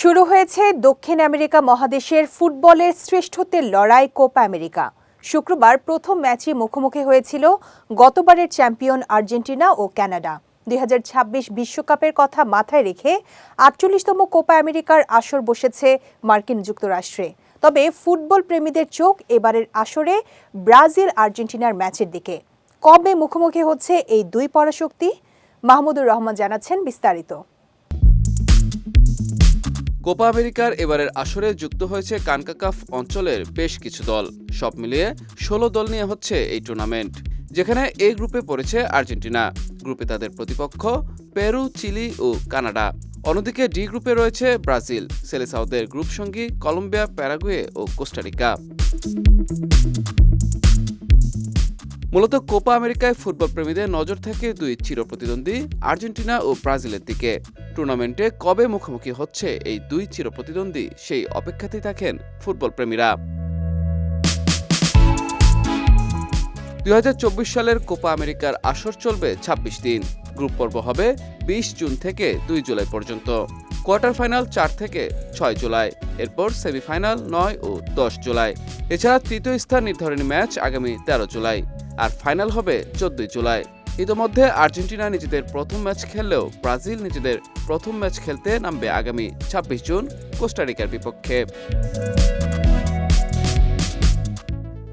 শুরু হয়েছে দক্ষিণ আমেরিকা মহাদেশের ফুটবলের শ্রেষ্ঠত্বের লড়াই কোপা আমেরিকা। শুক্রবার প্রথম ম্যাচে মুখোমুখি হয়েছিল গতবারের চ্যাম্পিয়ন আর্জেন্টিনা ও কানাডা। দুই বিশ্বকাপের কথা মাথায় রেখে আটচল্লিশতম কোপা আমেরিকার আসর বসেছে মার্কিন যুক্তরাষ্ট্রে। তবে ফুটবল প্রেমীদের চোখ এবারের আসরে ব্রাজিল আর্জেন্টিনার ম্যাচের দিকে। কবে মুখোমুখি হচ্ছে এই দুই পরাশক্তি? মাহমুদুর রহমান জানাচ্ছেন বিস্তারিত। কোপা আমেরিকার এবারের আসরে যুক্ত হয়েছে কানকাকাফ অঞ্চলের বেশ কিছু দল। সব মিলিয়ে ষোলো দল নিয়ে হচ্ছে এই টুর্নামেন্ট, যেখানে এ গ্রুপে পড়েছে আর্জেন্টিনা। গ্রুপে তাদের প্রতিপক্ষ পেরু, চিলি ও কানাডা। অন্যদিকে ডি গ্রুপে রয়েছে ব্রাজিল সেলেসাউদের গ্রুপ সঙ্গী কলম্বিয়া, প্যারাগুয়ে ও কোস্টারিকা। মূলত কোপা আমেরিকায় ফুটবল প্রেমীদের নজর থাকে দুই চিরপ্রতিদ্বন্দ্বী আর্জেন্টিনা ও ব্রাজিলের দিকে। টুর্নামেন্টে কবে মুখোমুখি হচ্ছে এই দুই চিরপ্রতিদ্বন্দ্বী সেই অপেক্ষাতেই থাকেন ফুটবল প্রেমীরা দুই সালের কোপা আমেরিকার আসর চলবে ২৬ দিন। গ্রুপ পর্ব হবে বিশ জুন থেকে দুই জুলাই পর্যন্ত। কোয়ার্টার ফাইনাল চার থেকে ছয় জুলাই, এরপর সেমিফাইনাল নয় ও দশ জুলাই। এছাড়া তৃতীয় স্থান নির্ধারণী ম্যাচ আগামী তেরো জুলাই। আর ফাইনাল হবে চোদ্দই জুলাই। ইতোমধ্যে আর্জেন্টিনা নিজেদের প্রথম ম্যাচ খেললেও ব্রাজিল নিজেদের প্রথম ম্যাচ খেলতে নামবে আগামী ছাব্বিশ জুন কোস্টারিকার বিপক্ষে।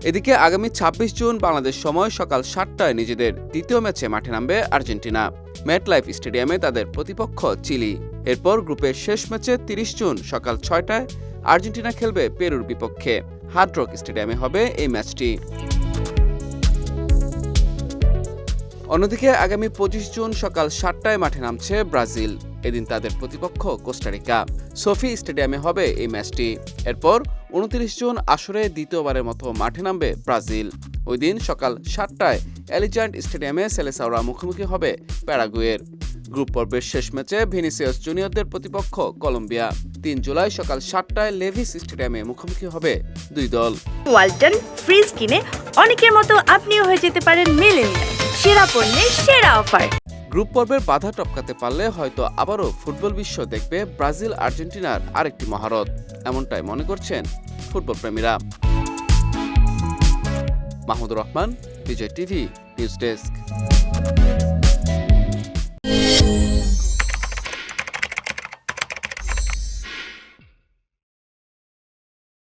এদিকে আগামী ছাব্বিশ জুন বাংলাদেশ সময় সকাল সাতটায় নিজেদের দ্বিতীয় ম্যাচে মাঠে নামবে আর্জেন্টিনা। ম্যাটলাইফ স্টেডিয়ামে তাদের প্রতিপক্ষ চিলি। এরপর গ্রুপের শেষ ম্যাচে তিরিশ জুন সকাল ছয়টায় আর্জেন্টিনা খেলবে পেরুর বিপক্ষে। হার্ডরক স্টেডিয়ামে হবে এই ম্যাচটি। অন্যদিকে আগামী পঁচিশ জুন সকাল সাতটায় মাঠে নামছে ব্রাজিল। এদিন তাদের প্রতিপক্ষ কোস্টারিকা। সোফি স্টেডিয়ামে হবে এই ম্যাচটি। এরপর উনত্রিশ জুন আসরে দ্বিতীয়বারের মতো মাঠে নামবে ব্রাজিল। ওই দিন সকাল সাতটায় এলিজান্ট স্টেডিয়ামে সেলেসাওরা মুখোমুখি হবে প্যারাগুয়ের। গ্রুপ পর্বের শেষ ম্যাচে ভিনিসিয়াস জুনিয়রদের প্রতিপক্ষ কলম্বিয়া। তিন জুলাই সকাল সাতটায় লেভিস স্টেডিয়ামে মুখোমুখি হবে দুই দল। ওয়ালটন ফ্রিজ কিনে অনেকের মতো আপনিও হয়ে যেতে পারেন মিলেনিয়াল। সেরা পণ্যের সেরা অফার। গ্রুপ পর্বের বাধা টপকাতে পারলে হয়তো আবারও ফুটবল বিশ্ব দেখবে ব্রাজিল, আর্জেন্টিনার আরেকটি মহারত এমনটাই মনে করছেন football প্রেমীরা Mahmudur Rahman, Bijoy TV, news desk.